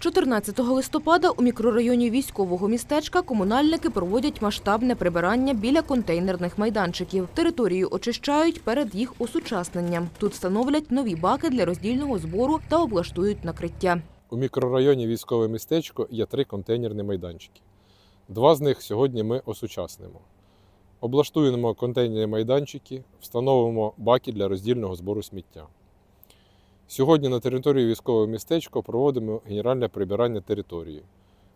14 листопада у мікрорайоні військового містечка комунальники проводять масштабне прибирання біля контейнерних майданчиків. Територію очищають перед їх осучасненням. Тут встановлять нові баки для роздільного збору та облаштують накриття. У мікрорайоні військове містечко є три контейнерні майданчики. Два з них сьогодні ми осучаснимо. Облаштуємо контейнерні майданчики, встановимо баки для роздільного збору сміття. Сьогодні на території військового містечка проводимо генеральне прибирання території,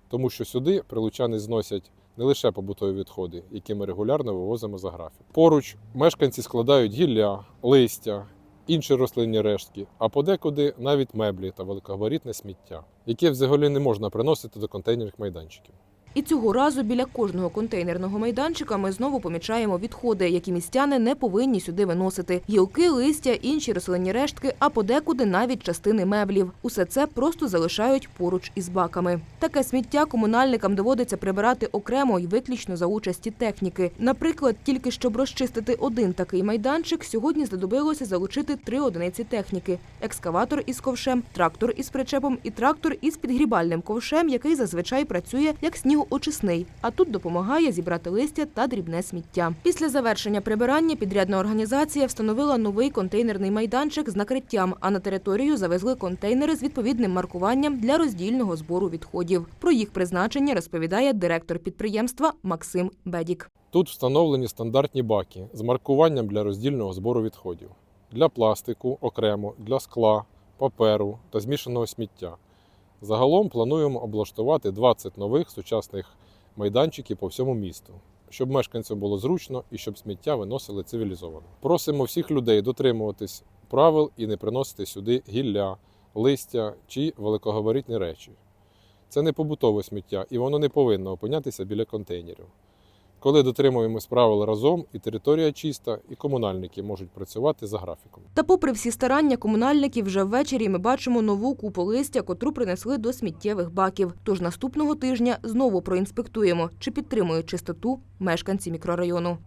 тому що сюди прилучани зносять не лише побутові відходи, які ми регулярно вивозимо за графік. Поруч мешканці складають гілля, листя, інші рослинні рештки, а подекуди навіть меблі та великогабаритне сміття, яке взагалі не можна приносити до контейнерних майданчиків. І цього разу біля кожного контейнерного майданчика ми знову помічаємо відходи, які містяни не повинні сюди виносити. Гілки, листя, інші рослинні рештки, а подекуди навіть частини меблів. Усе це просто залишають поруч із баками. Таке сміття комунальникам доводиться прибирати окремо і виключно за участі техніки. Наприклад, тільки щоб розчистити один такий майданчик, сьогодні знадобилося залучити три одиниці техніки: екскаватор із ковшем, трактор із причепом і трактор із підгрібальним ковшем, який зазвичай працює як снігоочисний, а тут допомагає зібрати листя та дрібне сміття. Після завершення прибирання підрядна організація встановила новий контейнерний майданчик з накриттям, а на територію завезли контейнери з відповідним маркуванням для роздільного збору відходів. Про їх призначення розповідає директор підприємства Максим Бедік. Тут встановлені стандартні баки з маркуванням для роздільного збору відходів для пластику окремо, для скла, паперу та змішаного сміття. Загалом плануємо облаштувати 20 нових сучасних майданчиків по всьому місту, щоб мешканцям було зручно і щоб сміття виносили цивілізовано. Просимо всіх людей дотримуватись правил і не приносити сюди гілля, листя чи великогабаритні речі. Це не побутове сміття, і воно не повинно опинятися біля контейнерів. Коли дотримуємось правил разом, і територія чиста, і комунальники можуть працювати за графіком. Та попри всі старання комунальників, вже ввечері ми бачимо нову купу листя, котру принесли до сміттєвих баків. Тож наступного тижня знову проінспектуємо, чи підтримують чистоту мешканці мікрорайону.